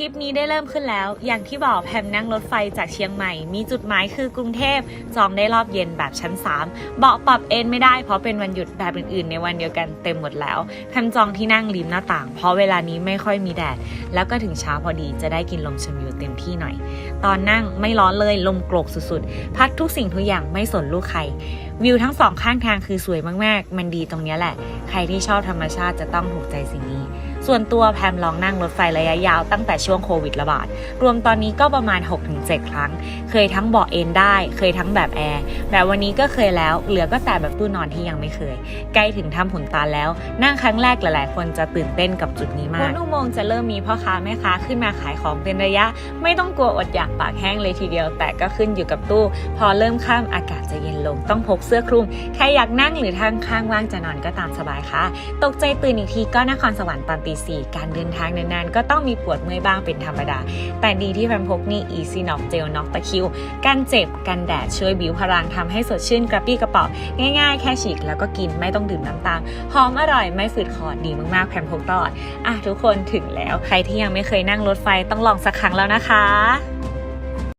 ริปนี้ได้เริ่มขึ้นแล้ว อย่างที่บอกแพมนั่งรถไฟจากเชียงใหม่ มีจุดหมายคือกรุงเทพ จองได้รอบเย็นแบบชั้น 3 เบาะปรับเอนไม่ได้เพราะเป็นวันหยุดแบบอื่นๆ ในวันเดียวกันเต็มหมดแล้ว แพมจองที่นั่งริมหน้าต่าง เพราะเวลานี้ไม่ค่อยมีแดด แล้วก็ถึงเช้าพอดีจะได้กินลมชมวิวเต็มที่หน่อย ตอนนั่งไม่ร้อนเลยลมโกรกสุดๆ พัดทุกสิ่งทุกอย่างไม่สนลูกใคร วิวทั้งสองข้างทางคือสวยมากๆ มันดีตรงนี้แหละ ใครที่ชอบธรรมชาติจะต้องถูกใจสิ่งนี้ ส่วนตัวแพมลองนั่งรถไฟระยะยาวตั้งแต่ช่วงโควิดระบาด รวมตอนนี้ก็ประมาณ 6-7 ครั้ง เคยทั้งเบาะเอนได้ เคยทั้งแบบแอร์ แบบวันนี้ก็เคยแล้ว เหลือก็แต่แบบตู้นอนที่ยังไม่เคย ใกล้ถึงถ้ำขุนตาแล้ว นั่งครั้งแรกหลายๆ คนจะตื่นเต้นกับจุดนี้มากบนอุโมงค์จะเริ่มมีพ่อค้าแม่ค้าขึ้นมาขายของเป็นระยะ ไม่ต้องกลัวอดอยากปากแห้งเลยทีเดียว แต่ก็ขึ้นอยู่กับตู้ พอเริ่มข้ามอากาศจะเย็นลงต้องพกสื้อคลุม ใครอยากนั่งหรือทางข้างว่างจะนอนก็ตามสบายค่ะ ตกใจตื่นอีกทีก็นครสวรรค์ตอนตีสี่การเดินทางนานๆ ก็ต้องมีปวดเมื่อยบ้างเป็นธรรมดา แต่ดีที่แพมพกนี่ Easy Knock Gel Knock ตะคิว กันเจ็บกันแดดช่วยบิวพลังทำให้สดชื่นกระปี้กระเป๋าง่ายๆ แค่ฉีกแล้วก็กินไม่ต้องดื่มน้ำตาลหอมอร่อยไม่ฝืดคอดีมากๆแพมพกตลอดอะทุกคนถึงแล้วใครที่ยังไม่เคยนั่งรถไฟต้องลองสักครั้งแล้วนะคะ